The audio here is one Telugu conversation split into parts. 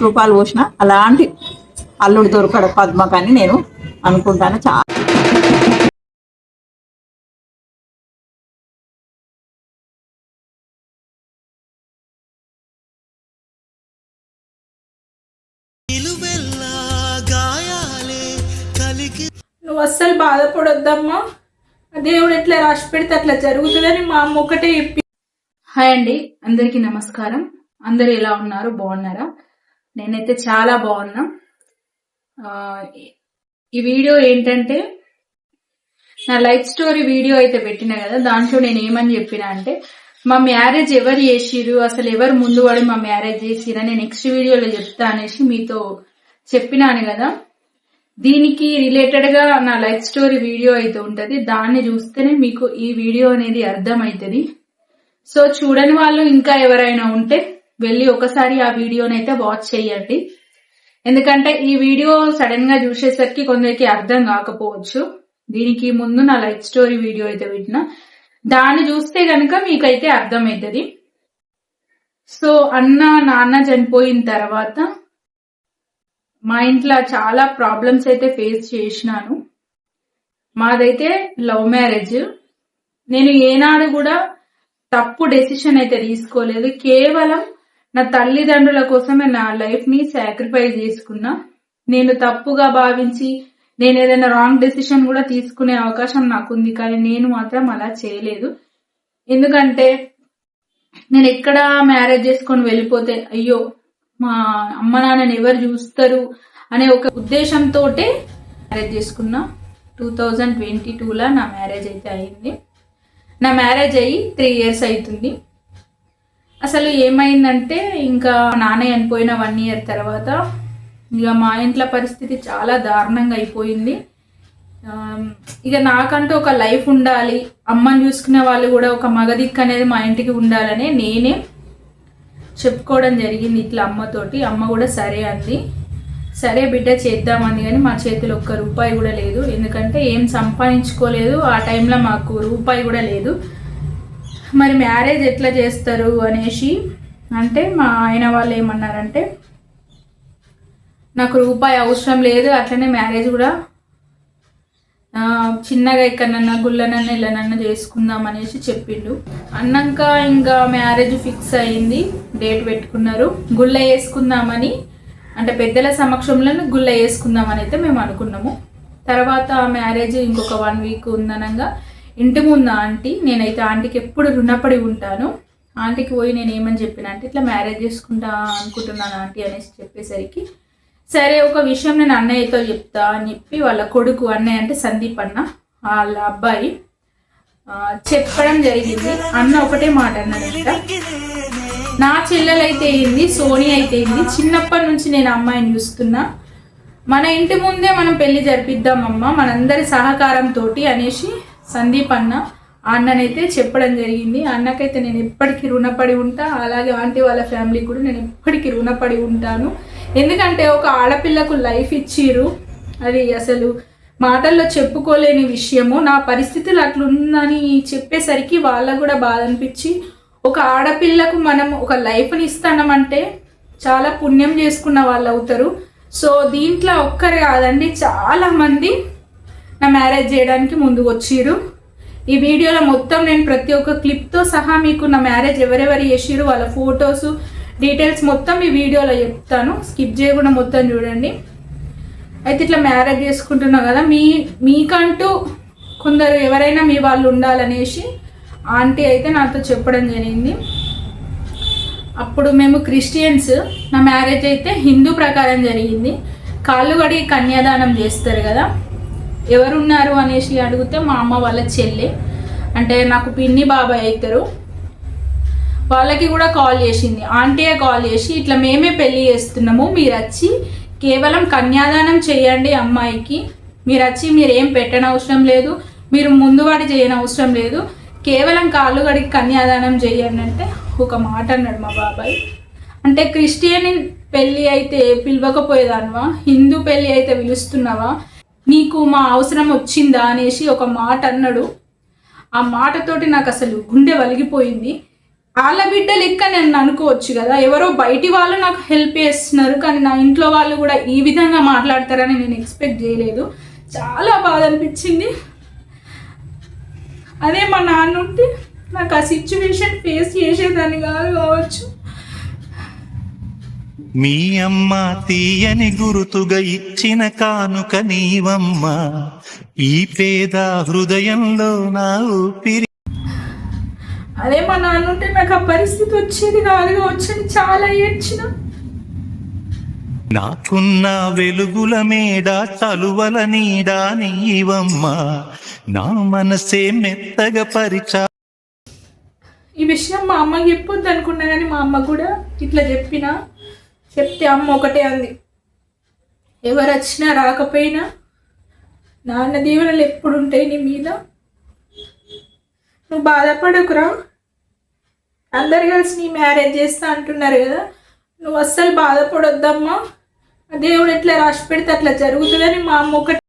కోటి రూపాయలు పోసిన అలాంటి అల్లుడు దొరకడు పద్మకని నేను అనుకుంటాను. చాలా నిలువెల్లా గాయాలే కలికి నువ్వు అస్సలు బాధపడొద్దమ్మా. దేవుడు ఎట్లా రాసి పెడితే అట్లా జరుగుతుందని మా అమ్మ ఒకటే చెప్పి హాయ్ అండి అందరికీ నమస్కారం. అందరు ఎలా ఉన్నారు? బాగున్నారా? నేనైతే చాలా బాగున్నా. ఈ వీడియో ఏంటంటే నా లైఫ్ స్టోరీ వీడియో అయితే పెట్టిన కదా దాంట్లో నేను ఏమని చెప్పిన అంటే మా మ్యారేజ్ ఎవరు చేసిరు అసలు ఎవరు ముందు పడి మా మ్యారేజ్ చేసిరా నేను నెక్స్ట్ వీడియోలో చెప్తా అనేసి మీతో చెప్పినాను కదా. దీనికి రిలేటెడ్గా నా లైఫ్ స్టోరీ వీడియో అయితే ఉంటది. దాన్ని చూస్తేనే మీకు ఈ వీడియో అనేది అర్థమవుతుంది. సో చూడని వాళ్ళు ఇంకా ఎవరైనా ఉంటే వెళ్ళి ఒకసారి ఆ వీడియోని అయితే వాచ్ చేయండి. ఎందుకంటే ఈ వీడియో సడన్గా చూసేసరికి కొందరికి అర్థం కాకపోవచ్చు. దీనికి ముందు నా లైఫ్ స్టోరీ వీడియో అయితే పెట్టిన. దాన్ని చూస్తే గనక మీకైతే అర్థమవుతుంది సో అన్న నాన్న చనిపోయిన తర్వాత మా ఇంట్లో చాలా ప్రాబ్లమ్స్ అయితే ఫేస్ చేసినాను. మాదైతే లవ్ మ్యారేజ్. నేను ఏనాడు కూడా తప్పు డెసిషన్ అయితే తీసుకోలేదు. కేవలం నా తల్లిదండ్రుల కోసమే నా లైఫ్ని సాక్రిఫైస్ చేసుకున్నా. నేను తప్పుగా భావించి నేను ఏదైనా రాంగ్ డెసిషన్ కూడా తీసుకునే అవకాశం నాకుంది కానీ నేను మాత్రం అలా చేయలేదు. ఎందుకంటే నేను ఎక్కడ మ్యారేజ్ చేసుకొని వెళ్ళిపోతే అయ్యో మా అమ్మ నాన్నని ఎవరు చూస్తారు అనే ఒక ఉద్దేశంతో మ్యారేజ్ చేసుకున్నా. టూ థౌజండ్ ట్వంటీ టూలో నా మ్యారేజ్ అయితే అయింది. నా మ్యారేజ్ అయ్యి త్రీ ఇయర్స్ అవుతుంది. అసలు ఏమైందంటే ఇంకా నాన్న చనిపోయిన వన్ ఇయర్ తర్వాత ఇక మా ఇంట్లో పరిస్థితి చాలా దారుణంగా అయిపోయింది. ఇక నాకంటూ ఒక లైఫ్ ఉండాలి అమ్మని చూసుకునే వాళ్ళు కూడా ఒక మగదిక్కు అనేది మా ఇంటికి ఉండాలని నేనే చెప్పుకోవడం జరిగింది ఇట్లా అమ్మతోటి. అమ్మ కూడా సరే అంది. సరే బిడ్డ చేద్దామంది కానీ మా చేతిలో ఒక్క రూపాయి కూడా లేదు. ఎందుకంటే ఏం సంపాదించుకోలేదు. ఆ టైంలో మాకు రూపాయి కూడా లేదు. మరి మ్యారేజ్ ఎట్లా చేస్తారు అనేసి అంటే మా ఆయన వాళ్ళు ఏమన్నారంటే నాకు రూపాయి అవసరం లేదు అట్లనే మ్యారేజ్ కూడా చిన్నగా ఎక్కడన్నా గుళ్ళనన్నా ఇళ్ళనన్నా చేసుకుందాం అనేసి చెప్పిండు. అన్నాక ఇంకా మ్యారేజ్ ఫిక్స్ అయింది డేట్ పెట్టుకున్నారు. గుళ్ళ వేసుకుందామని అంటే పెద్దల సమక్షంలో గుళ్ళ వేసుకుందామని అయితే మేము అనుకున్నాము. తర్వాత మ్యారేజ్ ఇంకొక వన్ వీక్ ఉందనగా ఇంటి ముందు ఆంటీ నేనైతే ఆంటీకి ఎప్పుడు రుణపడి ఉంటాను. ఆంటీకి పోయి నేను ఏమని చెప్పిన అంటే ఇట్లా మ్యారేజ్ చేసుకుంటా అనుకుంటున్నాను ఆంటీ అనేసి చెప్పేసరికి సరే ఒక విషయం నేను అన్నయ్యతో చెప్తా అని చెప్పి వాళ్ళ కొడుకు అన్నయ్య అంటే సందీప్ అన్న వాళ్ళ అబ్బాయి చెప్పడం జరిగింది. అన్న ఒకటే మాట అన్నాడంట. నా చెల్లెలైతే ఏంది? సోని అయితే ఏంది? చిన్నప్పటి నుంచి నేను అమ్మాయిని చూస్తున్నా. మన ఇంటి ముందే మనం పెళ్ళి జరిపిద్దామమ్మా మనందరి సహకారంతో అనేసి సందీప్ అన్న. అన్ననైతే చెప్పడం జరిగింది. అన్నకైతే నేను ఎప్పటికీ రుణపడి ఉంటా. అలాగే ఆంటీ వాళ్ళ ఫ్యామిలీకి కూడా నేను ఎప్పటికీ రుణపడి ఉంటాను. ఎందుకంటే ఒక ఆడపిల్లకు లైఫ్ ఇచ్చిర్రు. అది అసలు మాటల్లో చెప్పుకోలేని విషయము. నా పరిస్థితులు అట్లుందని చెప్పేసరికి వాళ్ళకు కూడా బాధ అనిపించి ఒక ఆడపిల్లకు మనం ఒక లైఫ్ని ఇస్తామంటే చాలా పుణ్యం చేసుకున్న వాళ్ళు అవుతారు. సో దీంట్లో ఒక్కరు కాదండి చాలామంది నా మ్యారేజ్ చేయడానికి ముందు వచ్చిరు ఈ వీడియోలో మొత్తం నేను ప్రతి ఒక్క క్లిప్తో సహా మీకు నా మ్యారేజ్ ఎవరెవరు చేసిరు వాళ్ళ ఫొటోస్ డీటెయిల్స్ మొత్తం ఈ వీడియోలో చెప్తాను. స్కిప్ చేయకుండా మొత్తం చూడండి. అయితే ఇట్లా మ్యారేజ్ చేసుకుంటున్నాం కదా మీ మీకంటూ కొందరు ఎవరైనా మీ వాళ్ళు ఉండాలనేసి ఆంటీ అయితే నాతో చెప్పడం జరిగింది. అప్పుడు మేము క్రిస్టియన్స్ నా మ్యారేజ్ అయితే హిందూ ప్రకారం జరిగింది. కాళ్ళు కడి కన్యాదానం చేస్తారు కదా. ఎవరున్నారు అనేసి అడిగితే మా అమ్మ వాళ్ళ చెల్లి. అంటే నాకు పిన్ని బాబాయ్ అవుతారు వాళ్ళకి కూడా కాల్ చేసింది. ఆంటీయే కాల్ చేసి ఇట్లా మేమే పెళ్ళి చేస్తున్నాము. మీరు వచ్చి కేవలం కన్యాదానం చేయండి అమ్మాయికి. మీరు వచ్చి మీరు ఏం పెట్టనవసరం లేదు. మీరు ముందువాడి చేయనవసరం లేదు. కేవలం కాళ్ళు గడికి కన్యాదానం చేయండి అంటే ఒక మాట అన్నాడు మా బాబాయ్. అంటే క్రిస్టియన్ పెళ్ళి అయితే పిలవకపోయేదానివా? హిందూ పెళ్ళి అయితే పిలుస్తున్నావా? నీకు మా అవసరం వచ్చిందా అనేసి ఒక మాట అన్నాడు. ఆ మాటతోటి నాకు అసలు గుండె వలిగిపోయింది. వాళ్ళ బిడ్డ లెక్క నేను అనుకోవచ్చు కదా ఎవరో బయటి వాళ్ళు నాకు హెల్ప్ చేస్తున్నారు కానీ నా ఇంట్లో వాళ్ళు కూడా ఈ విధంగా మాట్లాడతారని నేను ఎక్స్పెక్ట్ చేయలేదు. చాలా బాధ అనిపించింది. అదే మా నాన్న ఉంటే నాకు ఆ సిచ్యువేషన్ ఫేస్ చేసేదాన్ని కాదు కావచ్చు. మీ అమ్మ తీయని గురుతుగా ఇచ్చిన కానుక నీవమ్మ. ఈ పేద హృదయంలో నా ఊపిరి అదే మా నాన్న ఉంటే నాకు ఆ పరిస్థితి వచ్చేది కాదు కావచ్చు అని చాలా ఏడ్చిన. నాకున్న వెలుగుల మేడ చలువల నీడ నీవమ్మ. నా మనసే మెత్తగా పరిచా ఈ విషయం మా అమ్మకి చెప్పొద్దు అనుకున్నా కానీ మా అమ్మ కూడా ఇట్లా చెప్పిన. చెప్తే అమ్మ ఒకటే అంది. ఎవరు వచ్చినా రాకపోయినా నాన్న దీవెనలు ఎప్పుడు ఉంటాయి నీ మీద? నువ్వు బాధపడకురా. అందరు కలిసి నీ మ్యారేజ్ చేస్తా అంటున్నారు కదా. నువ్వు అస్సలు బాధపడొద్దమ్మా. దేవుడు ఎట్లా రాసి పెడితే అట్లా జరుగుతుందని మా అమ్మ ఒకటి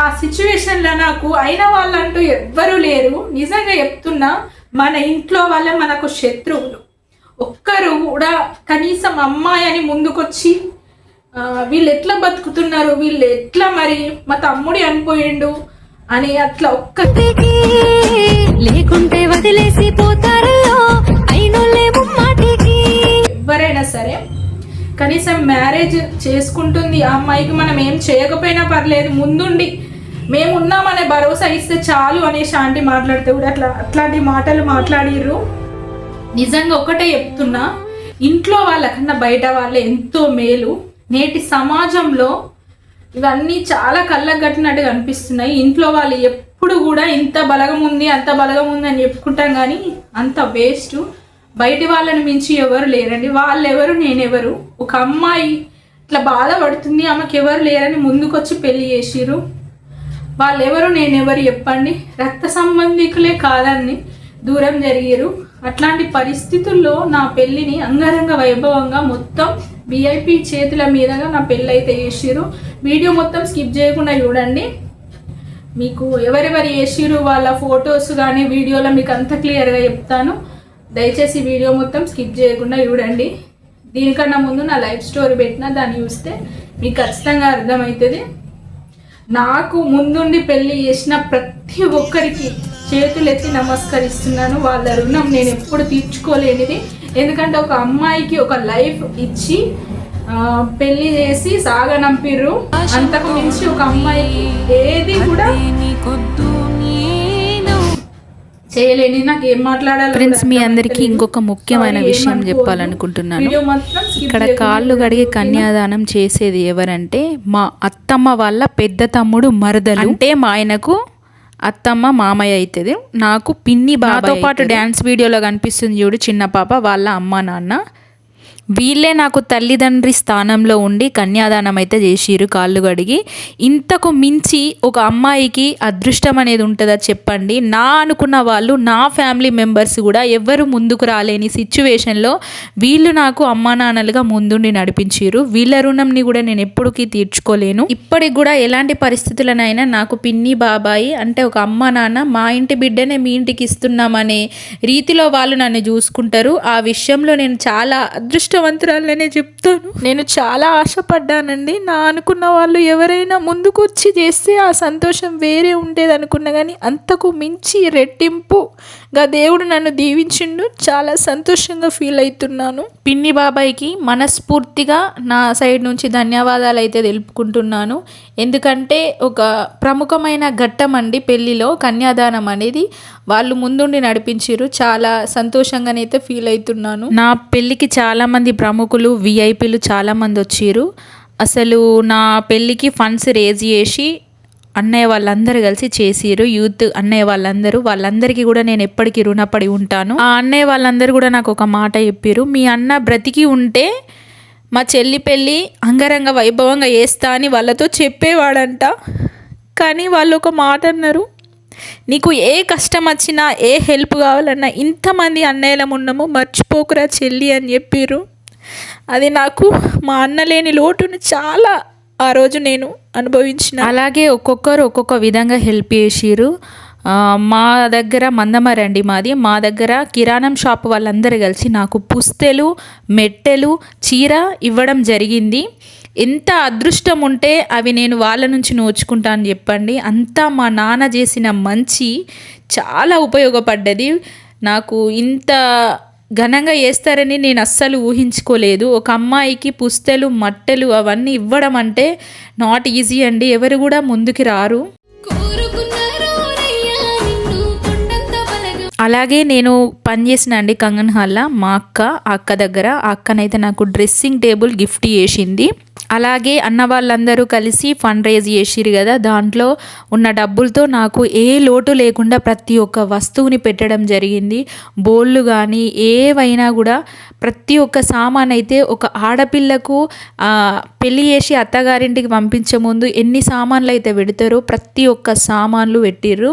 ఆ సిచ్యువేషన్లో నాకు అయిన వాళ్ళంటూ ఎవ్వరూ లేరు. నిజంగా చెప్తున్నా మన ఇంట్లో వాళ్ళే మనకు శత్రువులు. ఒక్కరు కూడా కనీసం అమ్మాయి అని ముందుకొచ్చి ఆ, వీళ్ళు ఎట్లా బతుకుతున్నారు? వీళ్ళు ఎట్లా మరి మా తమ్ముడి అనిపోయిండు? అని అట్లా ఒక్క లేకుంటే వదిలేసి ముమ్మాటికి. ఎవరైనా సరే కనీసం మ్యారేజ్ చేసుకుంటుంది ఆ అమ్మాయికి మనం ఏం చేయకపోయినా పర్లేదు. ముందుండి మేము ఉన్నామనే భరోసా ఇస్తే చాలు అనే శాంతి మాట్లాడితే కూడా అట్లా అట్లాంటి మాటలు మాట్లాడిర్రు. నిజంగా ఒకటే చెప్తున్నా ఇంట్లో వాళ్ళకన్నా బయట వాళ్ళే ఎంతో మేలు. నేటి సమాజంలో ఇవన్నీ చాలా కళ్ళకు కట్టినట్టుగా అనిపిస్తున్నాయి. ఇంట్లో వాళ్ళు ఎప్పుడు కూడా ఇంత బలగం ఉంది అంత బలగం ఉంది అని చెప్పుకుంటాం కానీ అంత వేస్ట్. బయటి వాళ్ళని మించి ఎవరు లేరండి. వాళ్ళెవరు నేనెవరు? ఒక అమ్మాయి ఇట్లా బాధపడుతుంది ఆమెకు ఎవరు లేరని ముందుకొచ్చి పెళ్ళి చేసిరు వాళ్ళెవరు నేనెవరు చెప్పండి. రక్త సంబంధికులే కాదని దూరం జరిగారు అట్లాంటి పరిస్థితుల్లో నా పెళ్ళిని అంగరంగ వైభవంగా మొత్తం విఐపి చేతుల మీదగా నా పెళ్ళి అయితే చేసిర్రు. వీడియో మొత్తం స్కిప్ చేయకుండా చూడండి. మీకు ఎవరెవరు చేసిర్రు వాళ్ళ ఫొటోస్ కానీ వీడియోలో మీకు అంత క్లియర్గా చెప్తాను. దయచేసి వీడియో మొత్తం స్కిప్ చేయకుండా చూడండి. దీనికన్నా ముందు నా లైఫ్ స్టోరీ పెట్టిన దాన్ని చూస్తే మీకు ఖచ్చితంగా అర్థమవుతుంది. నాకు ముందుండి పెళ్ళి చేసిన ప్రతి ఒక్కరికి చేతులెత్తి నమస్కరిస్తున్నాను. వాళ్ళ రుణం నేను ఎప్పుడు తీర్చుకోలేనిది. ఎందుకంటే ఒక అమ్మాయికి ఒక లైఫ్ ఇచ్చి పెళ్ళి చేసి సాగనంపిర్రు. అంతకు మించి ఒక అమ్మాయికి ఏది కూడా చేయలేని నాకు ఏం మాట్లాడాలి ఫ్రెండ్స్ మీ అందరికీ ఇంకొక ముఖ్యమైన విషయం చెప్పాలనుకుంటున్నాను. ఇక్కడ కాళ్ళు కడిగి కన్యాదానం చేసేది ఎవరంటే మా అత్తమ్మ వాళ్ళ పెద్ద తమ్ముడు మరదలు. అంటే మా ఆయనకు అత్తమ్మ మామయ్య అవుతుంది నాకు పిన్ని బాబాతో పాటు డ్యాన్స్ వీడియోలో కనిపిస్తుంది చూడు చిన్న పాప వాళ్ళ అమ్మ నాన్న. వీళ్ళే నాకు తల్లిదండ్రి స్థానంలో ఉండి కన్యాదానం అయితే చేసిరు కాళ్ళు కడిగి. ఇంతకు మించి ఒక అమ్మాయికి అదృష్టం అనేది ఉంటుందా చెప్పండి. నా అనుకున్న వాళ్ళు నా ఫ్యామిలీ మెంబర్స్ కూడా ఎవ్వరు ముందుకు రాలేని సిచ్యువేషన్లో వీళ్ళు నాకు అమ్మా నాన్నలుగా ముందుండి నడిపించారు వీళ్ళ రుణంని కూడా నేను ఎప్పటికీ తీర్చుకోలేను. ఇప్పటికి కూడా ఎలాంటి పరిస్థితులనైనా నాకు పిన్ని బాబాయి అంటే ఒక అమ్మ నాన్న మా ఇంటి బిడ్డనే మీ ఇంటికి ఇస్తున్నామనే రీతిలో వాళ్ళు నన్ను చూసుకుంటారు. ఆ విషయంలో నేను చాలా అదృష్టవంతురాలనే చెప్తాను. నేను చాలా ఆశపడ్డానండి. నా అనుకున్న వాళ్ళు ఎవరైనా ముందుకు వచ్చి చేస్తే ఆ సంతోషం వేరే ఉండేది అనుకున్నా కానీ అంతకు మించి రెట్టింపు రెట్టింపుగా దేవుడు నన్ను దీవించిండు చాలా సంతోషంగా ఫీల్ అవుతున్నాను పిన్ని బాబాయ్కి మనస్ఫూర్తిగా నా సైడ్ నుంచి ధన్యవాదాలు అయితే తెలుపుకుంటున్నాను. ఎందుకంటే ఒక ప్రముఖమైన ఘట్టం అండి పెళ్ళిలో కన్యాదానం అనేది. వాళ్ళు ముందుండి నడిపించారు చాలా సంతోషంగానైతే ఫీల్ అవుతున్నాను నా పెళ్ళికి చాలామంది ప్రముఖులు విఐపీలు చాలామంది వచ్చారు అసలు నా పెళ్ళికి ఫండ్స్ రేజ్ చేసి అన్నయ్య వాళ్ళందరూ కలిసి చేసిరు యూత్ అన్నయ్య వాళ్ళందరూ వాళ్ళందరికీ కూడా నేను ఎప్పటికీ రుణపడి ఉంటాను. ఆ అన్నయ్య వాళ్ళందరూ కూడా నాకు ఒక మాట చెప్పారు మీ అన్న బ్రతికి ఉంటే మా చెల్లి పెళ్ళి అంగరంగ వైభవంగా చేస్తా అని వాళ్ళతో చెప్పేవాడంట. కానీ వాళ్ళు ఒక మాట అన్నారు. నీకు ఏ కష్టం వచ్చినా ఏ హెల్ప్ కావాలన్నా ఇంతమంది అన్నయ్యలం ఉన్నాము మర్చిపోకురా చెల్లి అని చెప్పారు అది నాకు మా అన్న లేని లోటును చాలా ఆ రోజు నేను అనుభవించిన అలాగే ఒక్కొక్కరు ఒక్కొక్క విధంగా హెల్ప్ చేసిరు మా దగ్గర మందమరండి మాది. మా దగ్గర కిరాణం షాప్ వాళ్ళందరూ కలిసి నాకు పుస్తెలు మెట్టెలు చీర ఇవ్వడం జరిగింది. ఎంత అదృష్టం ఉంటే అవి నేను వాళ్ళ నుంచి నోచుకుంటాను చెప్పండి. అంతా మా నాన్న చేసిన మంచి చాలా ఉపయోగపడ్డది. నాకు ఇంత ఘనంగా చేస్తారని నేను అస్సలు ఊహించుకోలేదు. ఒక అమ్మాయికి పుస్తెలు మట్టెలు అవన్నీ ఇవ్వడం అంటే నాట్ ఈజీ అండి. ఎవరు కూడా ముందుకి రారు. అలాగే నేను పనిచేసిన అండి కంగన్ హాల్లో. మా అక్క ఆ అక్క దగ్గర. ఆ అక్కనైతే నాకు డ్రెస్సింగ్ టేబుల్ గిఫ్ట్ చేసింది. అలాగే అన్న వాళ్ళందరూ కలిసి ఫండ్ రేజ్ చేసిరు కదా దాంట్లో ఉన్న డబ్బులతో నాకు ఏ లోటు లేకుండా ప్రతి ఒక్క వస్తువుని పెట్టడం జరిగింది. బోళ్ళు కానీ ఏవైనా కూడా ప్రతి ఒక్క సామాన్ అయితే ఒక ఆడపిల్లకు పెళ్ళి చేసి అత్తగారింటికి పంపించే ముందు ఎన్ని సామాన్లు అయితే పెడతారో ప్రతి ఒక్క సామాన్లు పెట్టిర్రు.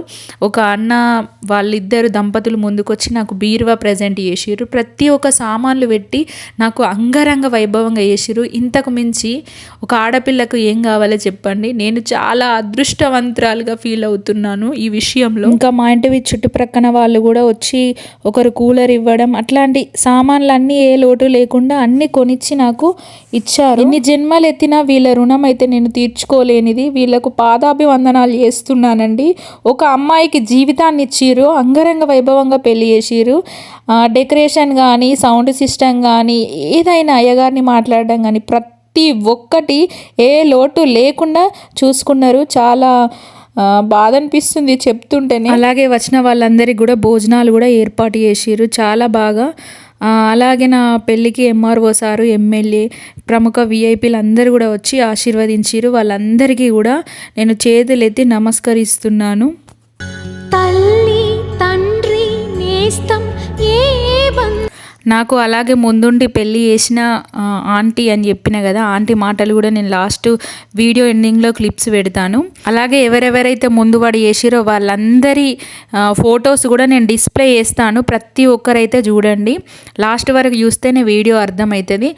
ఒక అన్న వాళ్ళిద్దరు దంపతులు ముందుకొచ్చి నాకు బీరువా ప్రజెంట్ చేసిర్రు. ప్రతి ఒక్క సామాన్లు పెట్టి నాకు అంగరంగ వైభవంగా చేసిర్రు. ఇంతకు మించి ఒక ఆడపిల్లకు ఏం కావాలో చెప్పండి. నేను చాలా అదృష్టవంతురాలుగా ఫీల్ అవుతున్నాను ఈ విషయంలో. ఇంకా మా ఇంటివి చుట్టుప్రక్కన వాళ్ళు కూడా వచ్చి ఒకరు కూలర్ ఇవ్వడం అట్లాంటి సామాన్లు అన్నీ ఏ లోటు లేకుండా అన్నీ కొనిచ్చి నాకు ఇచ్చారు. ఎన్ని జన్మలు ఎత్తినా వీళ్ళ రుణం అయితే నేను తీర్చుకోలేనిది. వీళ్ళకు పాదాభివందనాలు చేస్తున్నానండి. ఒక అమ్మాయికి జీవితాన్ని ఇచ్చిర్రు అంగరంగ వైభవంగా పెళ్ళి చేసిర్రు. ఆ, డెకరేషన్ కానీ సౌండ్ సిస్టమ్ కానీ ఏదైనా అయ్యగారిని మాట్లాడడం కానీ ప్రతి ఒక్కటి ఏ లోటు లేకుండా చూసుకున్నారు. చాలా బాధ అనిపిస్తుంది చెప్తుంటేనే. అలాగే వచ్చిన వాళ్ళందరికీ కూడా భోజనాలు కూడా ఏర్పాటు చేసిర్రు. చాలా బాగా అలాగే నా పెళ్ళికి ఎంఆర్ఓ సారు ఎమ్మెల్యే ప్రముఖ విఐపీలు అందరూ కూడా వచ్చి ఆశీర్వదించారు వాళ్ళందరికీ కూడా నేను చేతులెత్తి నమస్కరిస్తున్నాను. తల్లి తండ్రి నేస్తం ఏ బంధం నాకు అలాగే ముందుండి పెళ్ళి చేసిన ఆంటీ అని చెప్పిన కదా ఆంటీ మాటలు కూడా నేను లాస్ట్ వీడియో ఎండింగ్లో క్లిప్స్ పెడతాను. అలాగే ఎవరెవరైతే ముందు వాడు చేసిరో వాళ్ళందరి ఫొటోస్ కూడా నేను డిస్ప్లే చేస్తాను. ప్రతి ఒక్కరైతే చూడండి. లాస్ట్ వరకు చూస్తేనే వీడియో అర్థమవుతుంది.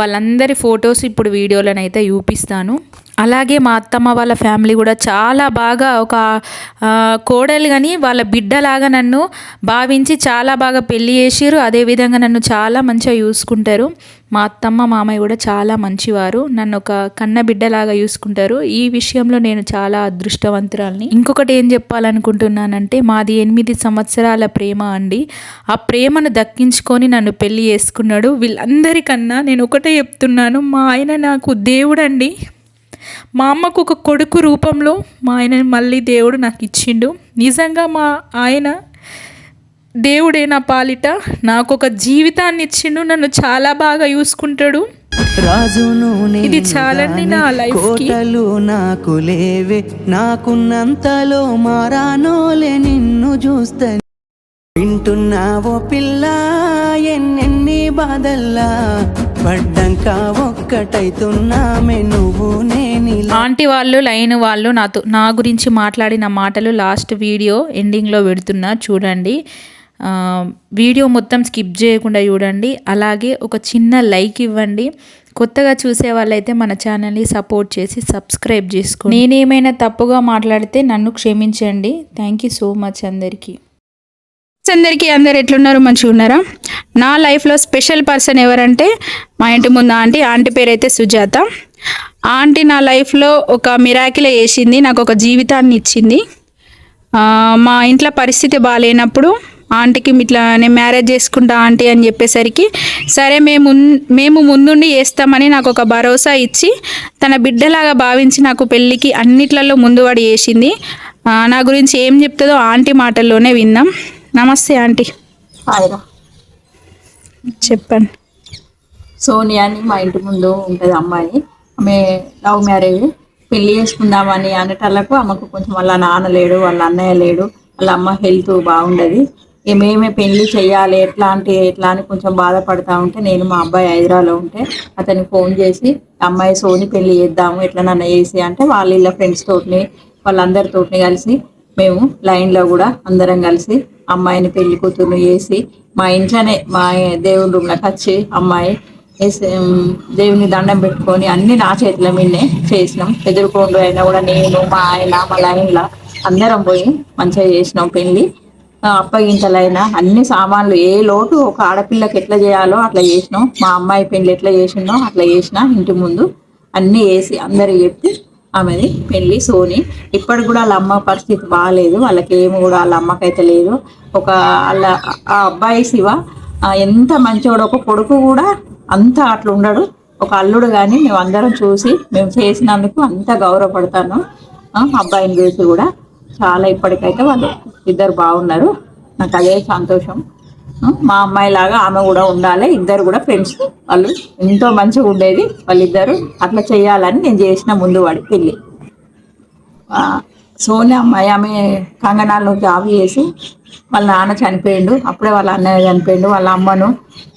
వాళ్ళందరి ఫొటోస్ ఇప్పుడు వీడియోలోనైతే చూపిస్తాను. అలాగే మా అత్తమ్మ వాళ్ళ ఫ్యామిలీ కూడా చాలా బాగా ఒక కోడలు కానీ వాళ్ళ బిడ్డలాగా నన్ను భావించి చాలా బాగా పెళ్ళి చేసిరు అదేవిధంగా నన్ను చాలా మంచిగా చూసుకుంటారు. మా అత్తమ్మ మామయ్య కూడా చాలా మంచివారు. నన్ను ఒక కన్న బిడ్డలాగా చూసుకుంటారు. ఈ విషయంలో నేను చాలా అదృష్టవంతురాల్ని. ఇంకొకటి ఏం చెప్పాలనుకుంటున్నానంటే మాది ఎనిమిది సంవత్సరాల ప్రేమ అండి. ఆ ప్రేమను దక్కించుకొని నన్ను పెళ్ళి చేసుకున్నాడు. వీళ్ళందరికన్నా నేను ఒకటే చెప్తున్నాను. మా ఆయన నాకు దేవుడండి. మా అమ్మకు ఒక కొడుకు రూపంలో మా ఆయన మళ్ళీ దేవుడు నాకు ఇచ్చిండు. నిజంగా మా ఆయన దేవుడే నా పాలిట నాకు ఒక జీవితాన్ని ఇచ్చిండు నన్ను చాలా బాగా చూసుకుంటాడు. రాజును ఇది చాలండి నా లైఫ్కి. కోటలు నాకు లేవే నాకున్నంతలో మారానోలే నిన్ను చూస్తా. వింటున్నావో పిల్ల ఎన్నెన్ని బాధల్లా పడ్డంక ఒక్కటైతున్నామే నువ్వు నేనిలా ఆంటీ వాళ్ళు లైన్ వాళ్ళు నాతో నా గురించి మాట్లాడిన మాటలు లాస్ట్ వీడియో ఎండింగ్లో పెడుతున్నా చూడండి. వీడియో మొత్తం స్కిప్ చేయకుండా చూడండి. అలాగే ఒక చిన్న లైక్ ఇవ్వండి. కొత్తగా చూసే వాళ్ళైతే మన ఛానల్ని సపోర్ట్ చేసి సబ్స్క్రైబ్ చేసుకోండి. నేనేమైనా తప్పుగా మాట్లాడితే నన్ను క్షమించండి. థ్యాంక్ యూ సో మచ్ అందరికీ. అందరికీ అందరు ఎట్లున్నారు? మంచిగా ఉన్నారా? నా లైఫ్లో స్పెషల్ పర్సన్ ఎవరంటే మా ఇంటి ముందు ఆంటీ. ఆంటీ పేరు అయితే సుజాత. ఆంటీ నా లైఫ్లో ఒక మిరాకిల వేసింది నాకు ఒక జీవితాన్ని ఇచ్చింది. మా ఇంట్లో పరిస్థితి బాగాలేనప్పుడు ఆంటీకి ఇట్లా నేను మ్యారేజ్ చేసుకుంటా ఆంటీ అని చెప్పేసరికి సరే మేము మేము ముందుండి చేస్తామని నాకు ఒక భరోసా ఇచ్చి తన బిడ్డలాగా భావించి నాకు పెళ్ళికి అన్నిట్లలో ముందుపడి చేసింది. ఆ, నా గురించి ఏం చెప్తుందో ఆంటీ మాటల్లోనే విందాం నమస్తే ఆంటీ. చెప్పండి. సోనియా అని మా ఇంటి ముందు ఉంటుంది అమ్మాయి. ఆమె లవ్ మ్యారేజ్ పెళ్ళి చేసుకుందామని అనేటలకు ఆమెకు కొంచెం వాళ్ళ నాన్న లేడు వాళ్ళ అన్నయ్య లేడు వాళ్ళ అమ్మ హెల్త్ బాగుండదు. ఇక మేమే పెళ్ళి చేయాలి ఎట్లాంటి ఎట్లా అని కొంచెం బాధపడతా ఉంటే నేను మా అబ్బాయి హైదరాబాద్లో ఉంటే అతనికి ఫోన్ చేసి అమ్మాయి సోని పెళ్ళి చేద్దాము ఎట్లా నన్న చేసి అంటే వాళ్ళ ఇళ్ళ ఫ్రెండ్స్ తోటిని వాళ్ళందరితోటిని కలిసి మేము లైన్లో కూడా అందరం కలిసి అమ్మాయిని పెళ్ళి కూతురుని చేసి మా ఇంట్లోనే మా దేవుని రూమ్లోకి వచ్చి అమ్మాయి దేవుని దండం పెట్టుకొని అన్ని నా చేతుల మీదనే చేసినాం. ఎదురుకోండు అయినా కూడా నేను మా ఆయన మా లైన్లో అందరం పోయి మంచిగా చేసినాం పెళ్ళి అప్పగింతలైనా అన్ని సామాన్లు ఏ లోటు ఒక ఆడపిల్లకి ఎట్లా చేయాలో అట్లా చేసినాం. మా అమ్మాయి పెళ్ళి ఎట్లా చేసినాం అట్లా చేసిన ఇంటి ముందు అన్నీ వేసి అందరికి చెప్పి ఆమెది పెళ్ళి సోని ఇప్పటికి కూడా వాళ్ళ అమ్మ పరిస్థితి బాగాలేదు వాళ్ళకి ఏమి కూడా వాళ్ళ అమ్మకైతే లేదు. ఒక వాళ్ళ ఆ అబ్బాయి శివ ఎంత మంచోడు ఒక కొడుకు కూడా అంతా అట్లా ఉండడు. ఒక అల్లుడు కానీ మేము అందరం చూసి మేము చేసినందుకు అంత గౌరవపడతాను. అబ్బాయిని చూసి కూడా చాలా ఇప్పటికైతే వాళ్ళు ఇద్దరు బాగున్నారు. నాకు అదే సంతోషం. మా అమ్మాయి లాగా ఆమె కూడా ఉండాలి. ఇద్దరు కూడా ఫ్రెండ్స్. వాళ్ళు ఎంతో మంచిగా ఉండేది. వాళ్ళిద్దరు అట్లా చేయాలని నేను చేసిన ముందు వాడి పెళ్ళి. సోనియా అమ్మాయి ఆమె కంగనాల్లో జాబ్ చేసి వాళ్ళ నాన్న చనిపోయిండు. అప్పుడే వాళ్ళ అన్నయ్య చనిపోయిండు. వాళ్ళ అమ్మను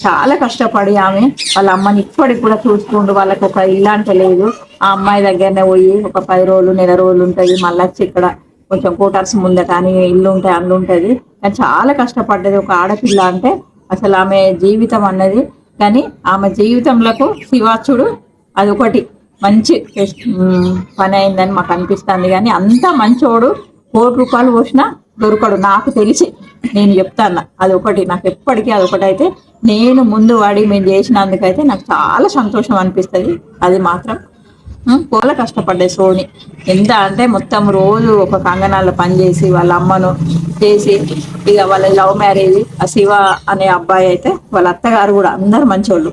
చాలా కష్టపడి ఆమె వాళ్ళ అమ్మని ఇప్పటికి కూడా చూసుకుంటూ వాళ్ళకి ఒక ఇల్లాంటి లేదు. ఆ అమ్మాయి దగ్గరనే పోయి ఒక పది రోజులు నెల రోజులు ఉంటుంది. మళ్ళీ వచ్చి ఇక్కడ కొంచెం కోటర్స్ ముందట కానీ ఇల్లు ఉంటాయి అల్లు ఉంటుంది. కానీ చాలా కష్టపడ్డది. ఒక ఆడపిల్ల అంటే అసలు ఆమె జీవితం అన్నది. కానీ ఆమె జీవితంలో శివాచుడు అదొకటి. మంచి పని అయిందని మాకు అనిపిస్తుంది కానీ అంత మంచోడు కోటి రూపాయలు పోసినా దొరకడు. నాకు తెలిసి నేను చెప్తాను అది ఒకటి. నాకు ఎప్పటికీ అది ఒకటి అయితే నేను ముందు వాడి మేము చేసినందుకైతే నాకు చాలా సంతోషం అనిపిస్తుంది. అది మాత్రం పూల చాలా కష్టపడ్డాయి సోని. ఎంత అంటే మొత్తం రోజు ఒక కంగనాల్లో పనిచేసి వాళ్ళ అమ్మను చేసి ఇక వాళ్ళ లవ్ మ్యారేజ్ ఆ శివ అనే అబ్బాయి అయితే వాళ్ళ అత్తగారు కూడా అందరు మంచోళ్ళు.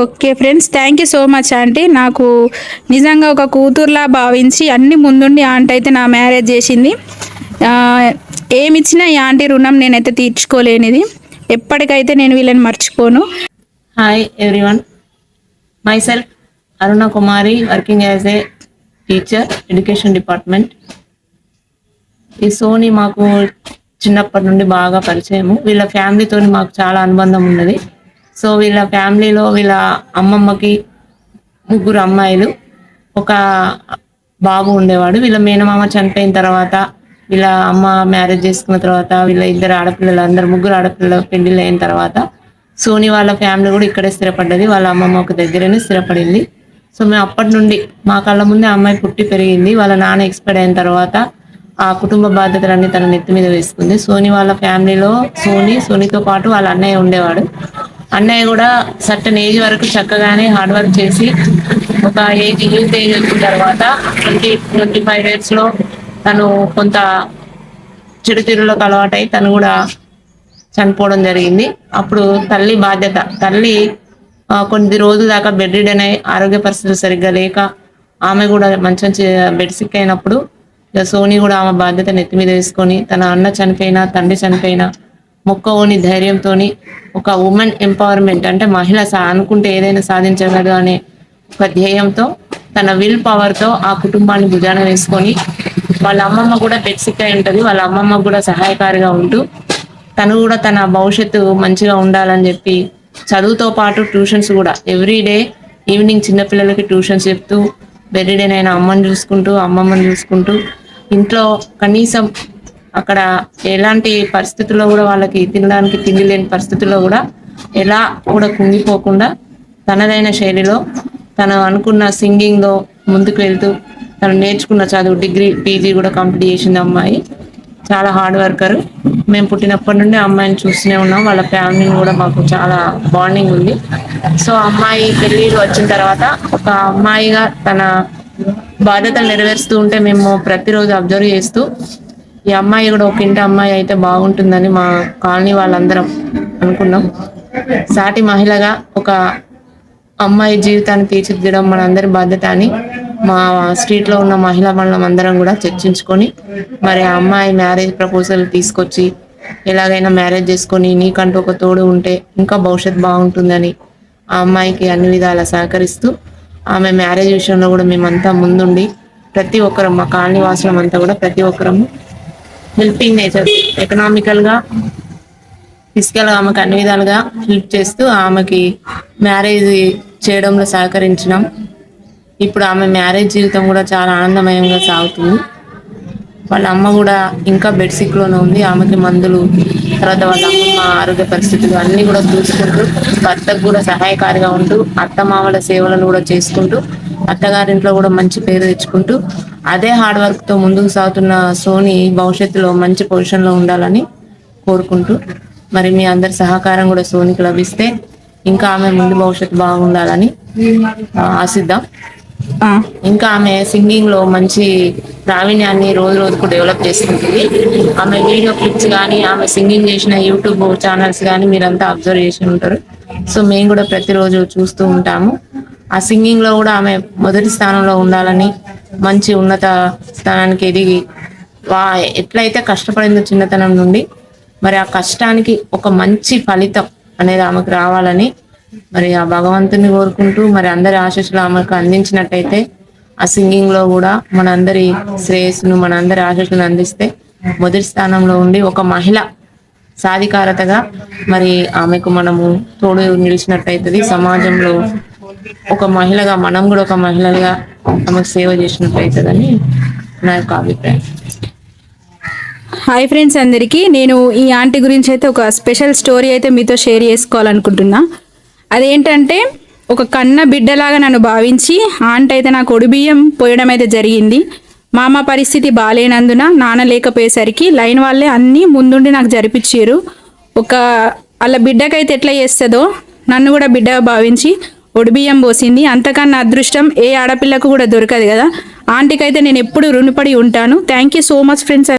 Okay friends thank you so much aunty నాకు నిజంగా ఒక కూతుర్లా భావించి అన్ని ముందుండి ఆంటీ అయితే నా మ్యారేజ్ చేసింది. ఏమిచ్చినా ఈ ఆంటీ రుణం నేనైతే తీర్చుకోలేనిది. ఎప్పటికైతే నేను వీళ్ళని మర్చిపోను. Hi everyone myself Aruna Kumari working as a teacher education department ఈ సోని మాకు చిన్నప్పటి నుండి బాగా పరిచయము. వీళ్ళ ఫ్యామిలీతో మాకు చాలా అనుబంధం ఉన్నది. సో వీళ్ళ ఫ్యామిలీలో వీళ్ళ అమ్మమ్మకి ముగ్గురు అమ్మాయిలు. ఒక బాబు ఉండేవాడు. వీళ్ళ మేనమామ చనిపోయిన తర్వాత వీళ్ళ అమ్మ మ్యారేజ్ చేసుకున్న తర్వాత వీళ్ళ ఇద్దరు ఆడపిల్లలు అందరు ముగ్గురు ఆడపిల్లలు పెళ్ళిళ్ళు అయిన తర్వాత సోని వాళ్ళ ఫ్యామిలీ కూడా ఇక్కడే స్థిరపడ్డది. వాళ్ళ అమ్మమ్మ ఒక దగ్గరనే స్థిరపడింది. సో మేము అప్పటి నుండి మా కళ్ళ ముందే ఆ అమ్మాయి పుట్టి పెరిగింది. వాళ్ళ నాన్న ఎక్స్పైర్ అయిన తర్వాత ఆ కుటుంబ బాధ్యతలన్నీ తన నెత్తి మీద వేసుకుంది. సోని వాళ్ళ ఫ్యామిలీలో సోని సోనితో పాటు వాళ్ళ అన్నయ్య ఉండేవాడు. అన్నయ్య కూడా సర్టన్ ఏజ్ వరకు చక్కగానే హార్డ్ వర్క్ చేసి ఒక ఏజ్ యూత్ ఏజ్ వచ్చిన తర్వాత ట్వంటీ ట్వంటీ ఫైవ్ ఇయర్స్లో తను కొంత చిరుతిరులకు అలవాటై తను కూడా చనిపోవడం జరిగింది. అప్పుడు తల్లి బాధ్యత తల్లి కొద్ది రోజుల దాకా బెడ్ రిడన్ అయి ఆరోగ్య పరిస్థితులు సరిగ్గా లేక ఆమె కూడా మంచం బెడ్ సిక్ అయినప్పుడు ఇక సోని కూడా ఆమె బాధ్యత నెత్తి మీద వేసుకొని తన అన్న చనిపోయినా తండ్రి చనిపోయినా మొక్కవోని ధైర్యంతోని ఒక ఉమెన్ ఎంపవర్మెంట్ అంటే మహిళ అనుకుంటే ఏదైనా సాధించగలదు అనే ఒక ధ్యేయంతో తన విల్ పవర్తో ఆ కుటుంబాన్ని భుజాన వేసుకొని వాళ్ళ అమ్మమ్మ కూడా బెడ్ సిక్ అయి ఉంటుంది వాళ్ళ అమ్మమ్మ కూడా సహాయకారిగా ఉంటూ తను కూడా తన భవిష్యత్తు మంచిగా ఉండాలని చెప్పి చదువుతో పాటు ట్యూషన్స్ కూడా ఎవ్రీ డే ఈవినింగ్ చిన్నపిల్లలకి ట్యూషన్స్ చెప్తూ బెర్రీడేనైనా అమ్మని చూసుకుంటూ అమ్మమ్మని చూసుకుంటూ ఇంట్లో కనీసం అక్కడ ఎలాంటి పరిస్థితుల్లో కూడా వాళ్ళకి తినడానికి తిండి లేని పరిస్థితుల్లో కూడా ఎలా కూడా కుంగిపోకుండా తనదైన శైలిలో తను అనుకున్న సింగింగ్లో ముందుకు వెళ్తూ తను నేర్చుకున్న చదువు డిగ్రీ పీజీ కూడా కంప్లీట్ చేసింది అమ్మాయి. చాలా హార్డ్ వర్కర్. మేము పుట్టినప్పటి నుండి అమ్మాయిని చూస్తూనే ఉన్నాం. వాళ్ళ ఫ్యామిలీ కూడా మాకు చాలా బాండింగ్ ఉంది. సో అమ్మాయి పెళ్ళిళ్ళు వచ్చిన తర్వాత ఒక అమ్మాయిగా తన బాధ్యతలు నెరవేరుస్తూ ఉంటే మేము ప్రతిరోజు అబ్జర్వ్ చేస్తూ ఈ అమ్మాయి కూడా ఒక ఇంటి అమ్మాయి అయితే బాగుంటుందని మా కాలనీ వాళ్ళందరం అనుకున్నాం. సాటి మహిళగా ఒక అమ్మాయి జీవితాన్ని తీర్చిదిద్దడం మనందరి బాధ్యత అని మా స్ట్రీట్లో ఉన్న మహిళా మండలం అందరం కూడా చర్చించుకొని మరి ఆ అమ్మాయి మ్యారేజ్ ప్రపోజల్ తీసుకొచ్చి ఎలాగైనా మ్యారేజ్ చేసుకొని నీకంటూ ఒక తోడు ఉంటే ఇంకా భవిష్యత్ బాగుంటుందని ఆ అమ్మాయికి అన్ని విధాలా సహకరిస్తూ ఆమె మ్యారేజ్ విషయంలో కూడా మేమంతా ముందుండి ప్రతి ఒక్కరం మా కాలనీ వాసులం అంతా కూడా ప్రతి ఒక్కరము హెల్పింగ్ నేచర్ ఎకనామికల్గా ఫిజికల్ ఆమెకు అన్ని విధాలుగా హెల్ప్ చేస్తూ ఆమెకి మ్యారేజ్ చేయడంలో సహకరించినాం. ఇప్పుడు ఆమె మ్యారేజ్ జీవితం కూడా చాలా ఆనందమయంగా సాగుతుంది. వాళ్ళ అమ్మ కూడా ఇంకా బెడ్ సిక్లోనే ఉంది. ఆమెకి మందులు తర్వాత వాళ్ళ అమ్మమ్మ ఆరోగ్య పరిస్థితులు అన్ని కూడా చూసుకుంటూ భర్తకు కూడా సహాయకారిగా ఉంటూ అత్తమామల సేవలను కూడా చేసుకుంటూ అత్తగారింట్లో కూడా మంచి పేరు తెచ్చుకుంటూ అదే హార్డ్ వర్క్తో ముందుకు సాగుతున్న సోని భవిష్యత్తులో మంచి పొజిషన్లో ఉండాలని కోరుకుంటూ మరి మీ అందరి సహకారం కూడా సోనికి లభిస్తే ఇంకా ఆమె ముందు భవిష్యత్తు బాగుండాలని ఆశిద్దాం. ఇంకా ఆమె సింగింగ్లో మంచి ప్రావీణ్యాన్ని రోజు రోజుకు డెవలప్ చేసుకుంటుంది ఆమె వీడియో క్లిప్స్ కానీ ఆమె సింగింగ్ చేసిన యూట్యూబ్ ఛానల్స్ కానీ మీరంతా అబ్జర్వ్ చేసి ఉంటారు. సో మేము కూడా ప్రతిరోజు చూస్తూ ఉంటాము. ఆ సింగింగ్లో కూడా ఆమె మొదటి స్థానంలో ఉండాలని మంచి ఉన్నత స్థానానికి ఎదిగి వా ఎట్లయితే కష్టపడిందో చిన్నతనం నుండి మరి ఆ కష్టానికి ఒక మంచి ఫలితం అనేది ఆమెకు రావాలని మరి ఆ భగవంతుని కోరుకుంటూ మరి అందరి ఆశీస్సులు ఆమెకు అందించినట్టయితే ఆ సింగింగ్లో కూడా మనందరి శ్రేయస్సును మనందరి ఆశీస్సులను అందిస్తే మొదటి స్థానంలో ఉండి ఒక మహిళ సాధికారతగా మరి ఆమెకు మనము తోడు నిలిచినట్టయితుంది. సమాజంలో ఒక మహిళగా మనం కూడా ఒక మహిళగా ఆమెకు సేవ చేసినట్టు అవుతుందని నా యొక్క అభిప్రాయం. హాయ్ ఫ్రెండ్స్ అందరికీ నేను ఈ ఆంటీ గురించి అయితే ఒక స్పెషల్ స్టోరీ అయితే మీతో షేర్ చేసుకోవాలనుకుంటున్నా. అదేంటంటే ఒక కన్న బిడ్డలాగా నన్ను భావించి ఆంటీ అయితే నాకు ఒడిబియ్యం పోయడం అయితే జరిగింది. మామ పరిస్థితి బాగాలేనందున నాన్న లేకపోయేసరికి లైన్ వాళ్ళే అన్నీ ముందుండి నాకు జరిపించారు ఒక వాళ్ళ బిడ్డకైతే ఎట్లా చేస్తుందో నన్ను కూడా బిడ్డగా భావించి ఒడిబియ్యం పోసింది. అంతకన్నా అదృష్టం ఏ ఆడపిల్లకు కూడా దొరకదు కదా. ఆంటీకి అయితే నేను ఎప్పుడు రుణపడి ఉంటాను. Thank you so much friends